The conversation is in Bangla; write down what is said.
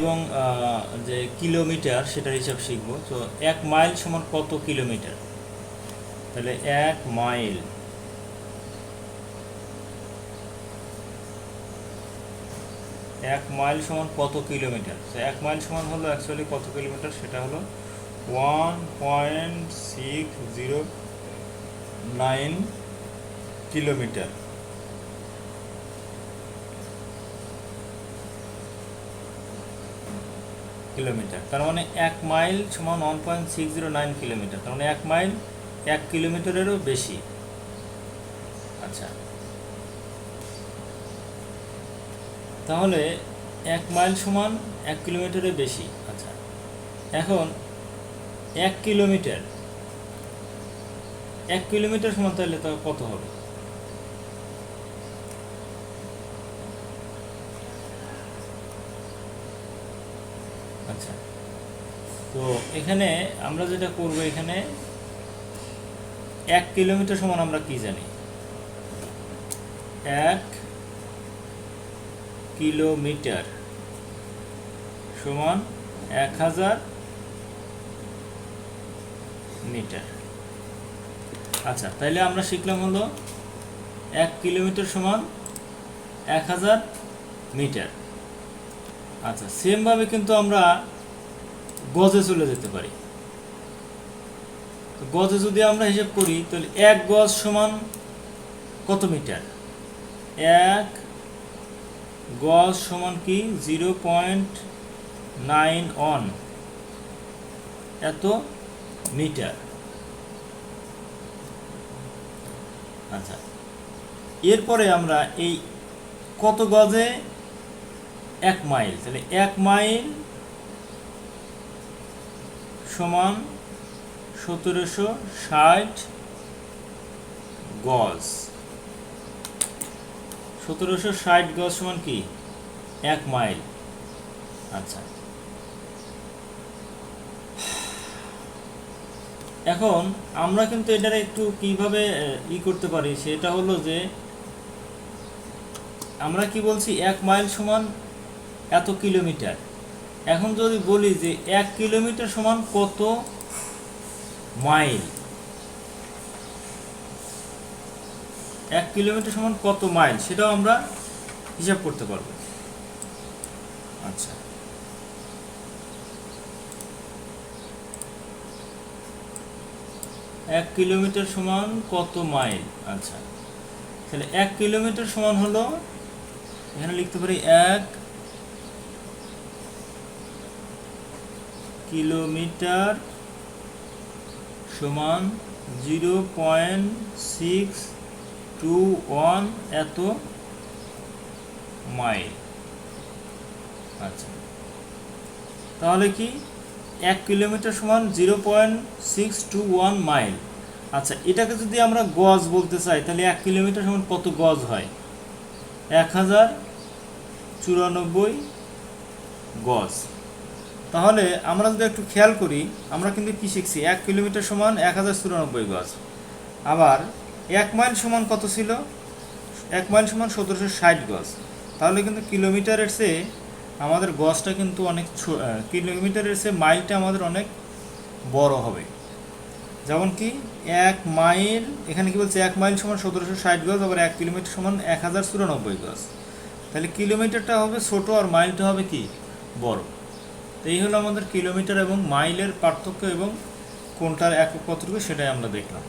এবং যে কিলোমিটার সেটার হিসাব শিখব। তো এক মাইল সমান কত কিলোমিটার? তাহলে এক মাইল। এক মাইল সমান কত কিলোমিটার? তো এক মাইল সমান হলো অ্যাকচুয়ালি কত কিলোমিটার? সেটা হলো one point six zero nine kilometre. Kilometre. তার মানে এক মাইল সমান one point six zero nine kilometre. তার মানে এক মাইল এক কিলোমিটারেরও বেশি। আচ্ছা। তাহলে এক মাইল সমান এক কিলোমিটারের বেশি। আচ্ছা। এখন এক কিলোমিটার। এক কিলোমিটার সমান তাহলে তো কত হবে? আচ্ছা। তো এখানে আমরা যেটা করব এখানে এক কিলোমিটার সমান আমরা কি জানি? এক কিলোমিটার সমান এক হাজার মিটার। আচ্ছা তাইলে আমরা শিখলাম হলো এক কিলোমিটার সমান এক হাজার মিটার। আচ্ছা সেমভাবে কিন্তু আমরা গজে চলে যেতে পারি। তো গজে যদি আমরা হিসাব করি, তাহলে এক গজ সমান কত মিটার? এক গজ সমান কি? জিরো পয়েন্ট নাইন অন এত মিটার। আচ্ছা এরপরে আমরা এই কত গজে এক মাইল, তাহলে এক মাইল সমান সতেরোশো ষাট গজ। সতেরোশো ষাট গজ সমান কি? এক মাইল। আচ্ছা। এখন আমরা কিন্তু এটার একটু কীভাবে ই করতে পারি, সেটা হলো যে আমরা কি বলছি, এক মাইল সমান এত কিলোমিটার। এখন যদি বলি যে এক কিলোমিটার সমান কত মাইল? এক কিলোমিটার সমান কত মাইল? সেটাও আমরা হিসাব করতে পারব। আচ্ছা। এক কিলোমিটার সমান কত মাইল? আচ্ছা। তাহলে এক কিলোমিটার সমান হলো, এখানে লিখতে পারি এক কিলোমিটার সমান zero point six two one এত মাইল। আচ্ছা। তাহলে কি এক কিলোমিটার সমান zero point six two one mile? আচ্ছা এটাকে যদি আমরা গজ বলতে চাই, তাহলে এক কিলোমিটার সমান কত গজ হয়? এক হাজার চুরানব্বই গজ। তাহলে আমরা যদি একটু খেয়াল করি, আমরা কিন্তু কি শিখছি? এক কিলোমিটার সমান এক হাজার চুরানব্বই গজ। আবার এক মাইল সমান কত ছিল? এক মাইল সমান সতেরোশো ষাট গজ। তাহলে কিন্তু কিলোমিটারের চেয়ে আমাদের গজটা কিন্তু অনেক কিলোমিটারের চেয়ে মাইলটা আমাদের অনেক বড় হবে। যেমন কি, এক মাইল, এখানে কি বলছে? এক মাইল সমান সতেরোশো ষাট গজ, আবার এক কিলোমিটার সমান এক হাজার চুরানব্বই গজ। তাহলে কিলোমিটারটা হবে ছোট আর মাইলটা হবে কি? বড়। তো এই হলো আমাদের কিলোমিটার এবং মাইলের পার্থক্য এবং কোনটার একক কতটুকু সেটাই আমরা দেখলাম।